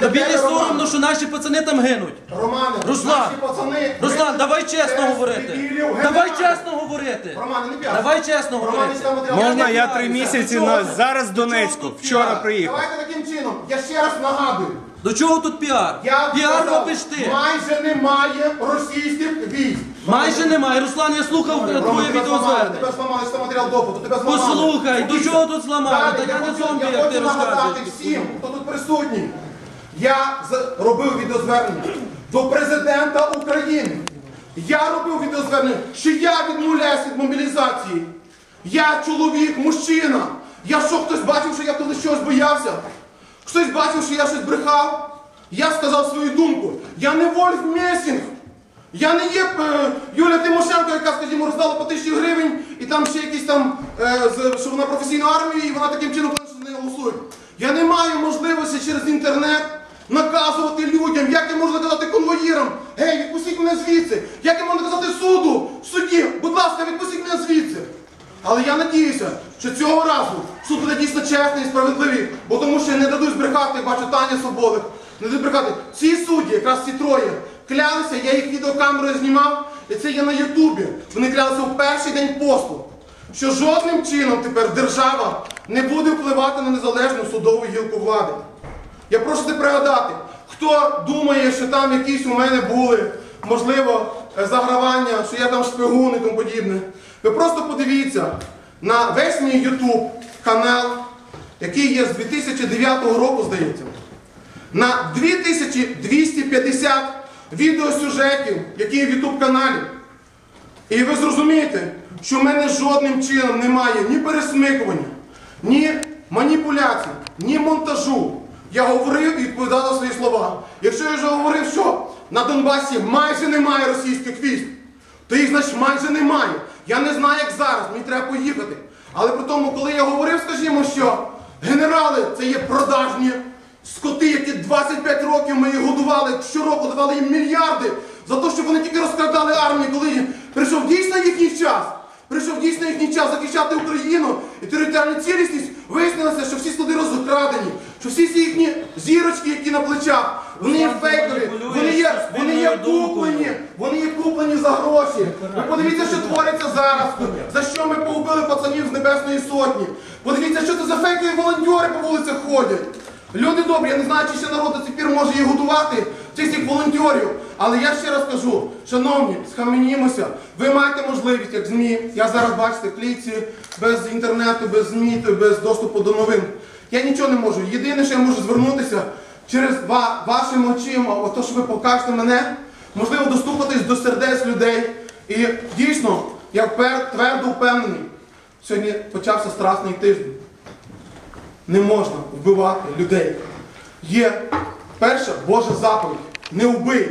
Тобі не соромно, що наші пацани там гинуть. Романе, Руслан, наші пацани... Руслан, давай чесно говорити. Давай чесно говорити. Романе, не п'яти. Давай чесно говорити. Можна я три місяці на зараз в Донецьку. Вчора приїхав. Давайте таким чином. Я ще раз нагадую. До чого тут піар? Я Піар сказав, робиш ти. Майже немає російських військ. Майже немає. Руслан, я слухав е, твоє відеозвернення. Тебе зламали, це матеріал допиту, тебе зламали. Послухай, до чого тут зламали? Та я не хочу- зомбі, як ти хочу нагадати всім, хто тут присутній. Я робив відеозвернення до президента України. Я робив відеозвернення, що я відмовляюсь від мобілізації. Я чоловік, мужчина. Я що, хтось бачив, що я коли щось боявся? Хтось бачив, що я щось брехав? Я сказав свою думку. Я не Вольф Месінг. Я не є е, Юля Тимошенко, яка, скажімо, роздала по тисячі гривень, і там ще якісь там, е, що вона професійна армія, і вона таким чином що не голосує. Я не маю можливості через інтернет наказувати людям, як я можу наказати конвоїрам, гей, відпустіть мене звідси, як я можу наказати суду, суді, будь ласка, відпустіть мене звідси. Але я надіюся, що цього разу суд буде дійсно чесний і справедливий, бо тому що не дадуть збрехати, бачу Таня Соболик, не дадуть збрехати. Ці судді, якраз ці троє, клялися, я їх відеокамерою знімав, і це є на Ютубі. Вони клялися у перший день посту, що жодним чином тепер держава не буде впливати на незалежну судову гілку влади. Я прошу це пригадати, хто думає, що там якісь у мене були, можливо, е, загравання, що я там шпигун і тому подібне. Ви просто подивіться на весь мій YouTube канал, який є з 2009 року, здається, на 2250 відеосюжетів, які є в YouTube каналі. І ви зрозумієте, що в мене жодним чином немає ні пересмикування, ні маніпуляцій, ні монтажу. Я говорив і відповідав за свої слова. Якщо я вже говорив, що на Донбасі майже немає російських військ, то їх значить майже немає. Я не знаю, як зараз, мені треба поїхати. Але при тому, коли я говорив, скажімо, що генерали це є продажні скоти, які 25 років ми їх годували, щороку давали їм мільярди за те, що вони тільки розкрадали армію, коли прийшов дійсно їхній час. Прийшов дійсно їхній час захищати Україну і територіальну цілісність. Вияснилося, що всі склади розкрадені, що всі ці їхні зірочки, які на плечах, вони є фейкові, вони є, вони є куплені, вони є куплені за гроші. Ви подивіться, що твориться зараз, за що ми погубили пацанів з Небесної Сотні. Подивіться, що це за фейкові волонтери по вулицях ходять. Люди добрі, я не знаю, чи ще народ до цих пір може їх годувати, цих цих волонтерів. Але я ще раз кажу, шановні, схаменімося, ви маєте можливість, як ЗМІ, я зараз бачите, в клітці, без інтернету, без ЗМІ, без доступу до новин. Я нічого не можу. Єдине, що я можу звернутися через ва- вашими очима, ото що ви покажете мене, можливо, достукатись до сердець людей. І дійсно, я твердо впевнений, сьогодні почався страсний тиждень. Не можна вбивати людей. Є перша Божа заповідь. Не вбий.